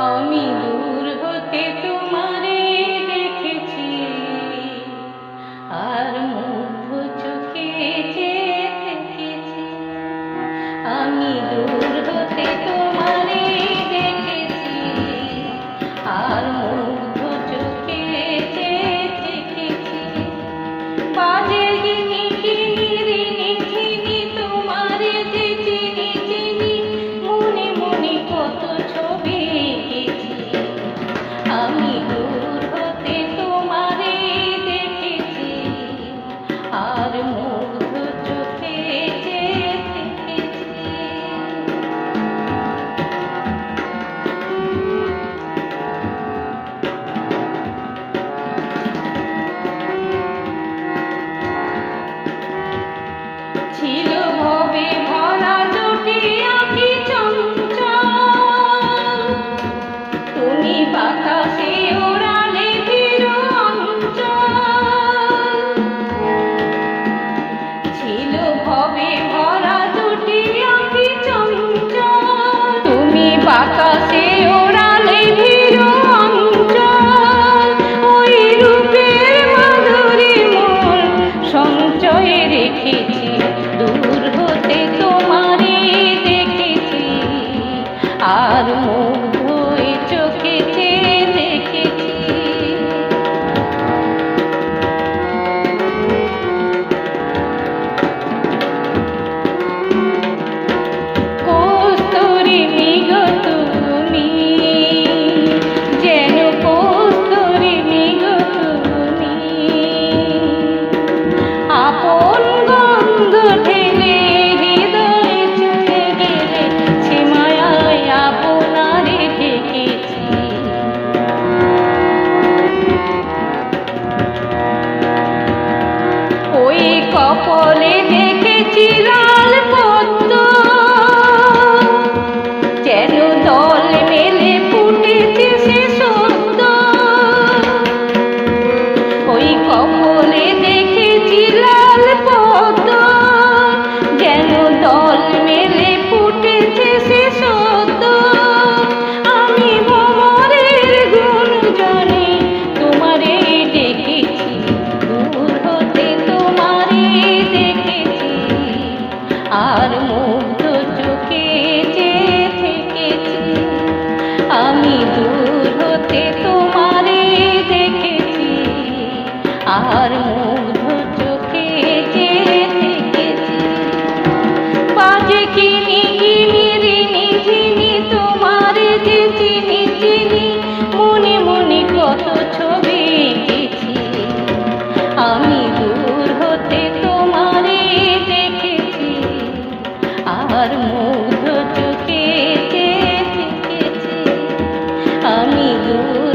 আমি দূর হতে তোমারে দেখেছি। আর মুখ চোখে দেখেছি। আমি দূর হতে তোমারে বাতাসে ওড়ালে ফির অঞ্চল। ওই রূপের মাধুরী মূল সঞ্চয়ে রেখেছি। দূর হতে তোমারে দেখেছি। আর আর মুগ্ধ চোখে চেয়ে থেকেছি বাজে কিনি কিনি রিনি ঝিনি তোমারে যে চিনি চিনি, মনে মনে কত ছবি এঁকেছি আমি দূর হতে তোমারে দেখেছি। আর মুগ্ধ চোখে চেয়ে থেকেছি আমি দূর